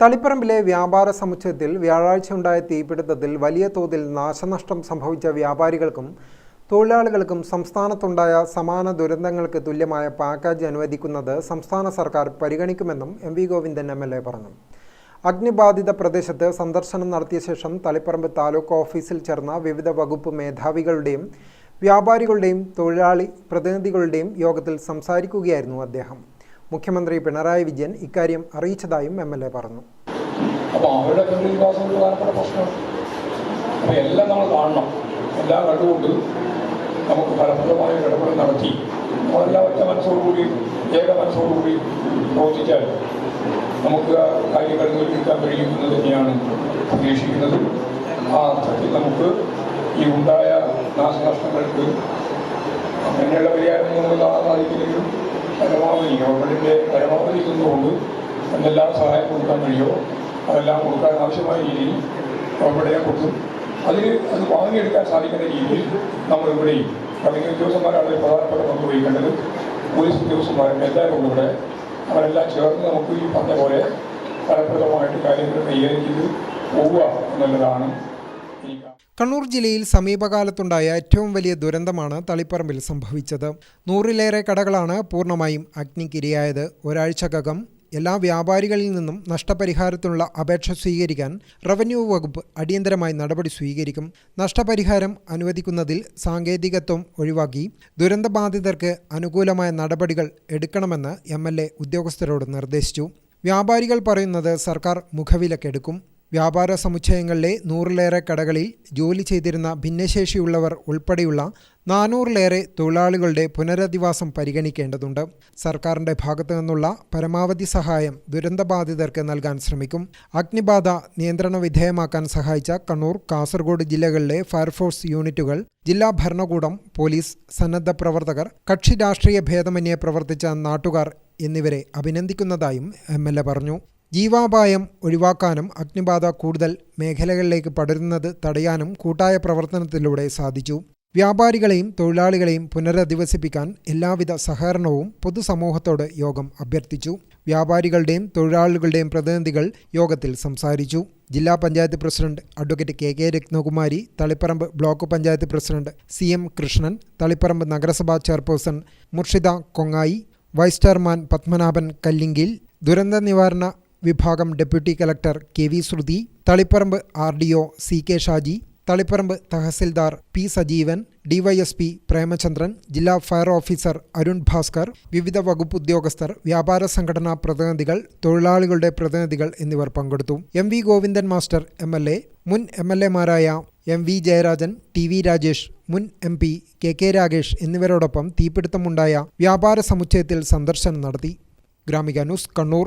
തളിപ്പറമ്പിലെ വ്യാപാര സമുച്ചയത്തിൽ വ്യാഴാഴ്ച ഉണ്ടായ തീപിടുത്തത്തിൽ വലിയ തോതിൽ നാശനഷ്ടം സംഭവിച്ച വ്യാപാരികൾക്കും തൊഴിലാളികൾക്കും സംസ്ഥാനത്തുണ്ടായ സമാന ദുരന്തങ്ങൾക്ക് തുല്യമായ പാക്കേജ് അനുവദിക്കുന്നത് സംസ്ഥാന സർക്കാർ പരിഗണിക്കുമെന്നും M V Govindan M L A പറഞ്ഞു. അഗ്നിബാധിത പ്രദേശത്ത് സന്ദർശനം നടത്തിയ ശേഷം തളിപ്പറമ്പ് താലൂക്ക് ഓഫീസിൽ ചേർന്ന വിവിധ വകുപ്പ് മേധാവികളുടെയും വ്യാപാരികളുടെയും തൊഴിലാളി പ്രതിനിധികളുടെയും യോഗത്തിൽ സംസാരിക്കുകയായിരുന്നു അദ്ദേഹം. മുഖ്യമന്ത്രി പിണറായി വിജയൻ ഇക്കാര്യം അറിയിച്ചതായും എം എൽ എ പറഞ്ഞു. അപ്പോൾ ഒരു പ്രശ്നമാണ് അപ്പോൾ എല്ലാം നമ്മൾ കാണണം. നമുക്ക് നമുക്ക് കാര്യങ്ങൾ തന്നെയാണ് പ്രതീക്ഷിക്കുന്നത്. ആ അർത്ഥത്തിൽ നമുക്ക് ഈ ഉണ്ടായ നാശനഷ്ടങ്ങൾക്ക് അങ്ങനെയുള്ള പരിഹാരം നമുക്ക് കാണാൻ സാധിക്കില്ലെങ്കിലും പരമാവധി ഗവൺമെന്റിന്റെ പരമാവധി നിന്നുകൊണ്ട് എന്തെല്ലാം സഹായം കൊടുക്കാൻ കഴിയുമോ? അതെല്ലാം കൊടുക്കാൻ ആവശ്യമായ രീതിയിൽ ഗവൺമെന്റിനെ കൊടുത്തും അതിൽ അത് വാങ്ങിയെടുക്കാൻ സാധിക്കുന്ന രീതിയിൽ നമ്മൾ ഇവിടെയും റവന്യൂ ഉദ്യോഗസ്ഥന്മാരാണ് പ്രധാനപ്പെട്ട പങ്ക് വഹിക്കേണ്ടത്. പോലീസ് ഉദ്യോഗസ്ഥന്മാരും എല്ലാവരും ഇവിടെ. അവരെല്ലാം ചേർന്ന് നമുക്ക് ഈ പറഞ്ഞ പോലെ ഫലപ്രദമായിട്ട് കാര്യങ്ങൾ കൈകാര്യം ചെയ്ത് പോവുക എന്നുള്ളതാണ് എനിക്ക് കണ്ണൂർ ജില്ലയിൽ സമീപകാലത്തുണ്ടായ ഏറ്റവും വലിയ ദുരന്തമാണ് തളിപ്പറമ്പിൽ സംഭവിച്ചത്. നൂറിലേറെ കടകളാണ് പൂർണമായും അഗ്നിക്കിരയായത്. ഒരാഴ്ചക്കകം എല്ലാ വ്യാപാരികളിൽ നിന്നും നഷ്ടപരിഹാരത്തിനുള്ള അപേക്ഷ സ്വീകരിക്കാൻ റവന്യൂ വകുപ്പ് അടിയന്തരമായി നടപടി സ്വീകരിക്കും. നഷ്ടപരിഹാരം അനുവദിക്കുന്നതിൽ സാങ്കേതികത്വം ഒഴിവാക്കി ദുരന്തബാധിതർക്ക് അനുകൂലമായ നടപടികൾ എടുക്കണമെന്ന് എം ഉദ്യോഗസ്ഥരോട് നിർദ്ദേശിച്ചു. വ്യാപാരികൾ പറയുന്നത് സർക്കാർ മുഖവിലക്കെടുക്കും. വ്യാപാര സമുച്ചയങ്ങളിലെ നൂറിലേറെ കടകളിൽ ജോലി ചെയ്തിരുന്ന ഭിന്നശേഷിയുള്ളവർ ഉൾപ്പെടെയുള്ള നാനൂറിലേറെ തൊഴിലാളികളുടെ പുനരധിവാസം പരിഗണിക്കേണ്ടതുണ്ട്. സർക്കാരിന്റെ ഭാഗത്തു നിന്നുള്ള പരമാവധി സഹായം ദുരന്തബാധിതർക്ക് നൽകാൻ ശ്രമിക്കും. അഗ്നിബാധ നിയന്ത്രണ വിധേയമാക്കാൻ സഹായിച്ച കണ്ണൂർ കാസർഗോഡ് ജില്ലകളിലെ ഫയർഫോഴ്സ് യൂണിറ്റുകൾ ജില്ലാ ഭരണകൂടം പോലീസ് സന്നദ്ധ പ്രവർത്തകർ കക്ഷി രാഷ്ട്രീയ ഭേദമന്യേ പ്രവർത്തിച്ച നാട്ടുകാർ എന്നിവരെ അഭിനന്ദിക്കുന്നതായും എം പറഞ്ഞു. ജീവാപായം ഒഴിവാക്കാനും അഗ്നിബാധ കൂടുതൽ മേഖലകളിലേക്ക് പടരുന്നത് തടയാനും കൂട്ടായ പ്രവർത്തനത്തിലൂടെ സാധിച്ചു. വ്യാപാരികളെയും തൊഴിലാളികളെയും പുനരധിവസിപ്പിക്കാൻ എല്ലാവിധ സഹകരണവും പൊതുസമൂഹത്തോട് യോഗം അഭ്യർത്ഥിച്ചു. വ്യാപാരികളുടെയും തൊഴിലാളികളുടെയും പ്രതിനിധികൾ യോഗത്തിൽ സംസാരിച്ചു. ജില്ലാ panchayat president advocate K K Ratnakumari Taliparamba block panchayat president C M Krishnan Taliparamba നഗരസഭാ chairperson Murshida Kongayi vice chairman Padmanabhan Kallinkil ദുരന്ത നിവാരണ വിഭാഗം deputy collector K V Sruthi Taliparamba R D O C K Shaji Taliparamba tahsildar P Sajeevan DYSP Premachandran ജില്ലാ fire officer Arun Bhaskar വിവിധ വകുപ്പ് ഉദ്യോഗസ്ഥർ വ്യാപാര സംഘടനാ പ്രതിനിധികൾ തൊഴിലാളികളുടെ പ്രതിനിധികൾ എന്നിവർ പങ്കെടുത്തു. M V Govindan master M L A മുൻ M L എമാരായ M V Jayarajan T V Rajesh മുൻ M P K K Ragesh എന്നിവരോടൊപ്പം തീപിടുത്തമുണ്ടായ വ്യാപാര സമുച്ചയത്തിൽ സന്ദർശനം നടത്തി. Gramika news Kannur.